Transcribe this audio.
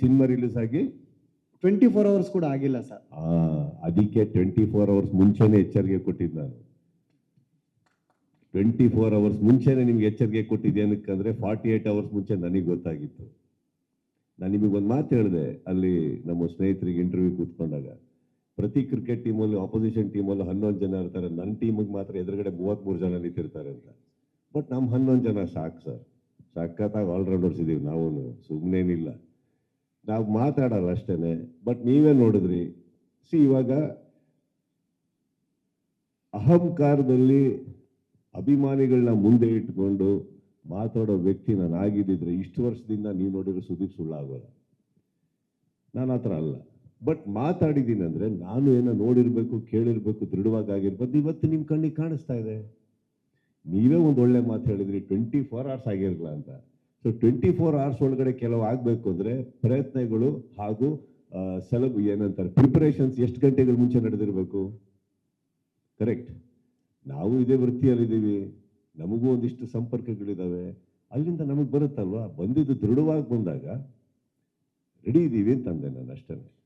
Cinema release ಆಗಿ? Twenty four hours ಕೂಡ ಆಗಿಲ್ಲ ಸರ್. ಅದಕ್ಕೆ ಟ್ವೆಂಟಿ ಫೋರ್ ಅವರ್ಸ್ ಮುಂಚೆನೆ ಎಚ್ಚರಿಕೆ ಕೊಟ್ಟಿದ್ದು ನಾನು. ಟ್ವೆಂಟಿ ಫೋರ್ ಅವರ್ಸ್ ಮುಂಚೆನೆ ನಿಮ್ಗೆ ಎಚ್ಚರಿಕೆ ಕೊಟ್ಟಿದ್ದೆ ಏನಕ್ಕಂದ್ರೆ ಫಾರ್ಟಿ ಏಟ್ ಅವರ್ಸ್ ಮುಂಚೆ ನನಗೆ ಗೊತ್ತಾಗಿತ್ತು. ನಾನು ನಿಮಗೆ ಒಂದು ಮಾತು ಹೇಳಿದೆ ಅಲ್ಲಿ ನಮ್ಮ ಸ್ನೇಹಿತರಿಗೆ ಇಂಟರ್ವ್ಯೂ ಕೂತ್ಕೊಂಡಾಗ. ಪ್ರತಿ ಕ್ರಿಕೆಟ್ ಟೀಮಲ್ಲಿ ಆಪೋಸಿಷನ್ ಟೀಮಲ್ಲಿ ಹನ್ನೊಂದು ಜನ ಇರ್ತಾರೆ. ನನ್ನ ಟೀಮಿಗೆ ಮಾತ್ರ ಎದುರುಗಡೆ ಮೂವತ್ತ್ಮೂರು ಜನ ನಿಂತಿರ್ತಾರೆ ಅಂತ. ಬಟ್ ನಮ್ಮ ಹನ್ನೊಂದು ಜನ ಸಾಕು ಸರ್. ಸಖತ್ತಾಗಿ ಆಲ್ರೌಂಡರ್ಸ್ ಇದ್ದೀವಿ ನಾವು ಸುಮ್ಮನೇನಿಲ್ಲ ನಾವು ಮಾತಾಡಲ್ಲ ಅಷ್ಟೇನೆ ಬಟ್ ನೀವೇ ನೋಡಿದ್ರಿ. ಸಿ ಇವಾಗ ಅಹಂಕಾರದಲ್ಲಿ ಅಭಿಮಾನಿಗಳನ್ನ ಮುಂದೆ ಇಟ್ಕೊಂಡು ಮಾತಾಡೋ ವ್ಯಕ್ತಿ ನಾನು ಆಗಿದ್ದಿದ್ರೆ ಇಷ್ಟು ವರ್ಷದಿಂದ ನೀವು ನೋಡಿರೋ ಸುದೀಪ್ ಸುಳ್ಳಾಗೋಲ್ಲ. ನಾನು ಆ ಥರ ಅಲ್ಲ. ಬಟ್ ಮಾತಾಡಿದ್ದೀನಿ ಅಂದರೆ ನಾನು ಏನೋ ನೋಡಿರಬೇಕು, ಕೇಳಿರ್ಬೇಕು, ದೃಢವಾಗಿ ಆಗಿರ್ಬೋದು ಇವತ್ತು ನಿಮ್ಮ ಕಣ್ಣಿಗೆ ಕಾಣಿಸ್ತಾ ಇದೆ. ನೀವೇ ಒಂದು ಒಳ್ಳೆ ಮಾತು ಹೇಳಿದ್ರಿ ಟ್ವೆಂಟಿ ಫೋರ್ ಅವರ್ಸ್ ಆಗಿರಲ್ಲ ಅಂತ. ಸೊ ಟ್ವೆಂಟಿ ಫೋರ್ ಅವರ್ಸ್ ಒಳಗಡೆ ಕೆಲವು ಆಗಬೇಕು ಅಂದರೆ ಪ್ರಯತ್ನಗಳು ಹಾಗೂ ಸೆಲಬ್ ಏನಂತಾರೆ ಪ್ರಿಪರೇಷನ್ಸ್ ಎಷ್ಟು ಗಂಟೆಗಳ ಮುಂಚೆ ನಡೆದಿರಬೇಕು? ಕರೆಕ್ಟ್ ನಾವು ಇದೇ ವೃತ್ತಿಯಲ್ಲಿದ್ದೀವಿ. ನಮಗೂ ಒಂದಿಷ್ಟು ಸಂಪರ್ಕಗಳಿದ್ದಾವೆ. ಅಲ್ಲಿಂದ ನಮಗೆ ಬರುತ್ತಲ್ವಾ? ಬಂದಿದ್ದು ದೃಢವಾಗಿ ಬಂದಾಗ, ರೆಡಿ ಇದ್ದೀವಿ ಅಂತಂದೆ ನಾನು ಅಷ್ಟೇ.